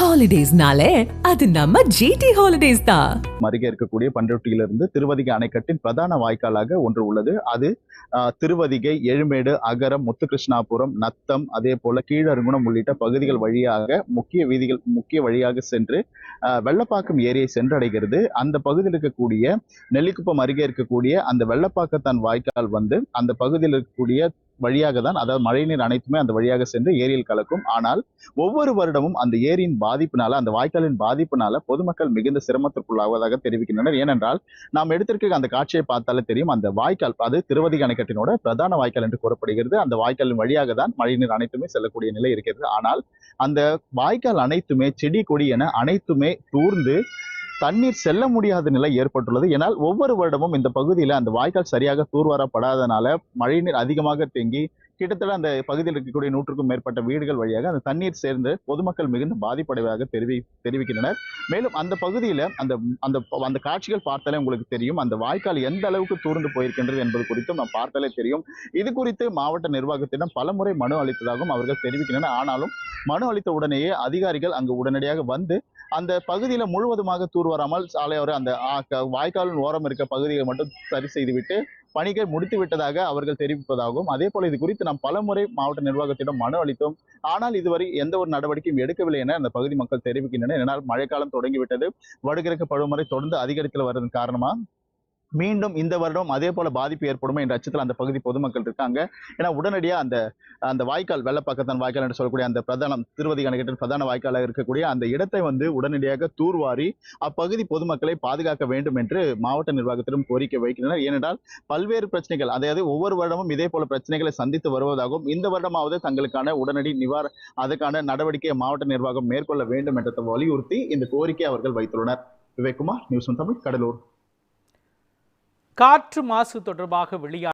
ஹாலிடேஸ்னாலே அது நம்ம ஜிடி ஹாலிடேஸ் தான். அருகே இருக்கக்கூடிய பண்ருட்டியிலிருந்து திருவதிகை அணைக்கட்டின் பிரதான வாய்க்காலாக ஒன்று உள்ளது. அது திருவதிகை எழுமேடு அகரம் முத்துகிருஷ்ணாபுரம் நத்தம் அதே போல கீழருங்குணம் உள்ளிட்ட பகுதிகள் வழியாக முக்கிய வீதிகள் முக்கிய வழியாக சென்று வெள்ளப்பாக்கம் ஏரியை சென்றடைகிறது. அந்த பகுதியில் இருக்கக்கூடிய நெல்லிக்குப்பம் அருகே இருக்கக்கூடிய அந்த வெள்ளப்பாக்கத்தான் வாய்க்கால் வந்து அந்த பகுதியில் இருக்கக்கூடிய வழியாக தான் அதாவது மழைநீர் அனைத்துமே அந்த வழியாக சென்று ஏரியில் கலக்கும். ஆனால் ஒவ்வொரு வருடமும் அந்த ஏரியின் பாதிப்பினால அந்த வாய்க்காலின் பாதிப்பினால பொதுமக்கள் மிகுந்த சிரமத்திற்குள்ளாவதாக தெரிவிக்கின்றனர். ஏனென்றால் நாம் எடுத்திருக்க அந்த காட்சியை பார்த்தாலே தெரியும் அந்த வாய்க்கால் அது திருவதி அணைக்கட்டினோட பிரதான வாய்க்கால் என்று கூறப்படுகிறது. அந்த வாய்க்காலின் வழியாக தான் மழைநீர் அனைத்துமே செல்லக்கூடிய நிலை இருக்கிறது. ஆனால் அந்த வாய்க்கால் அனைத்துமே செடி கொடி என அனைத்துமே தூர்ந்து தண்ணீர் செல்ல முடியாத நிலை ஏற்பட்டுள்ளது. ஏனால் ஒவ்வொரு வருடமும் இந்த பகுதியில அந்த வாய்க்கால் சரியாக தூர்வாரப்படாதனால மழைநீர் அதிகமாக தேங்கி கிட்டத்தட்ட அந்த பகுதியில் இருக்கக்கூடிய நூற்றுக்கும் மேற்பட்ட வீடுகள் வழியாக அந்த தண்ணீர் சேர்ந்து பொதுமக்கள் மிகுந்த பாதிப்படைவதாக தெரிவி தெரிவிக்கின்றனர். மேலும் அந்த பகுதியில் அந்த அந்த அந்த காட்சிகள் பார்த்தாலே உங்களுக்கு தெரியும். அந்த வாய்க்கால் எந்த அளவுக்கு தூர்ந்து போயிருக்கின்றது என்பது குறித்தும் நாம் பார்த்தாலே தெரியும். இது குறித்து மாவட்ட நிர்வாகத்திடம் பலமுறை மனு அளித்ததாகவும் அவர்கள் தெரிவிக்கின்றனர். ஆனாலும் மனு அளித்த உடனேயே அதிகாரிகள் அங்கு உடனடியாக வந்து அந்த பகுதியில் முழுவதுமாக தூர்வாராமல் சாலையோர அந்த வாய்க்காலின் ஓரம் இருக்க பகுதியை மட்டும் சரி செய்துவிட்டு பணிகள் முடித்து விட்டதாக அவர்கள் தெரிவிப்பதாகவும் அதே போல இது குறித்து நாம் பலமுறை மாவட்ட நிர்வாகத்திடம் மனு அளித்தோம். ஆனால் இதுவரை எந்த ஒரு நடவடிக்கையும் எடுக்கவில்லை என அந்த பகுதி மக்கள் தெரிவிக்கின்றனர். ஏன்னால் மழைக்காலம் தொடங்கிவிட்டது. வடகிழக்கு பருவமழை தொடர்ந்து அதிகரித்து வருவதன் காரணமா? மீண்டும் இந்த வருடம் அதே போல பாதிப்பு ஏற்படுமோ என்ற அச்சத்தில் அந்த பகுதி பொதுமக்கள் இருக்காங்க. ஏன்னா உடனடியாக அந்த அந்த வாய்க்கால் வெள்ளப்பக்கத்தான் வாய்க்கால் என்று சொல்லக்கூடிய அந்த பிரதானம் திருவதி கணக்கிட்ட பிரதான வாய்க்காலாக இருக்கக்கூடிய அந்த இடத்தை வந்து உடனடியாக தூர்வாரி அப்பகுதி பொதுமக்களை பாதுகாக்க வேண்டும் என்று மாவட்ட நிர்வாகத்திடம் கோரிக்கை வைக்கின்றனர். ஏனென்றால் பல்வேறு பிரச்சனைகள் அதாவது ஒவ்வொரு வருடமும் இதே போல பிரச்சனைகளை சந்தித்து வருவதாகவும் இந்த வருடமாவது தங்களுக்கான உடனடி நிவார அதுக்கான நடவடிக்கையை மாவட்ட நிர்வாகம் மேற்கொள்ள வேண்டும் என்ற வலியுறுத்தி இந்த கோரிக்கை அவர்கள் வைத்துள்ளனர். விவேக்குமார் நியூஸ் தமிழ் கடலூர். காற்று மாசு தொடர்பாக வெளியான